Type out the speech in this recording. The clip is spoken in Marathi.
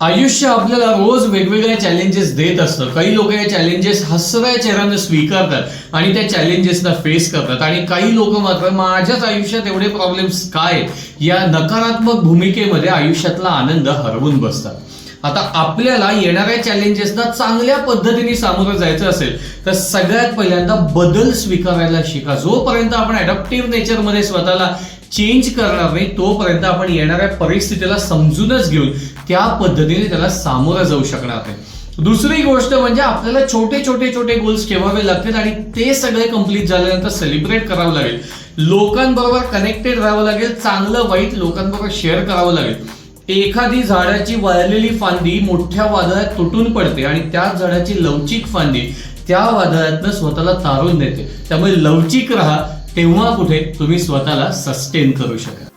आयुष्य आपल्याला रोज वेगवेगळ्या चॅलेंजेस देत असतं. काही लोक या चॅलेंजेस हसऱ्या चेहऱ्यानं स्वीकारतात आणि त्या चॅलेंजेसना फेस करतात. आणि काही लोक मात्र माझ्याच आयुष्यात एवढे प्रॉब्लेम्स काय? या नकारात्मक भूमिकेमध्ये आयुष्यातला आनंद हरवून बसतात. आता आपल्याला येणाऱ्या चॅलेंजेसना चांगल्या पद्धतीने सामोरं जायचं असेल तर सगळ्यात पहिल्यांदा बदल स्वीकारायला शिका. जोपर्यंत आपण अडॅप्टिव्ह नेचरमध्ये स्वतःला चेंज करणार नाही तोपर्यंत आपण येणाऱ्या परिस्थितीला समजूनच घेऊन त्या पद्धतीने त्याला सामोरं जाऊ शकणार नाही. दुसरी गोष्ट म्हणजे आपल्याला छोटे छोटे छोटे गोल्स ठेवावे लागतील आणि ते सगळे कंप्लीट झाल्यानंतर सेलिब्रेट करावं लागेल. लोकांबरोबर कनेक्टेड राहावं लागेल चांगलं वाईट लोकांबरोबर शेअर करावं लागेल. एखादी झाडाची वाळलेली फांदी मोठ्या वादळात तुटून पडते आणि त्याच झाडाची लवचिक फांदी त्या वादळातनं स्वतःला तारून देते. त्यामुळे लवचिक राहा तेव्हा कुठे तुम्ही स्वतःला सस्टेन करू शकाल.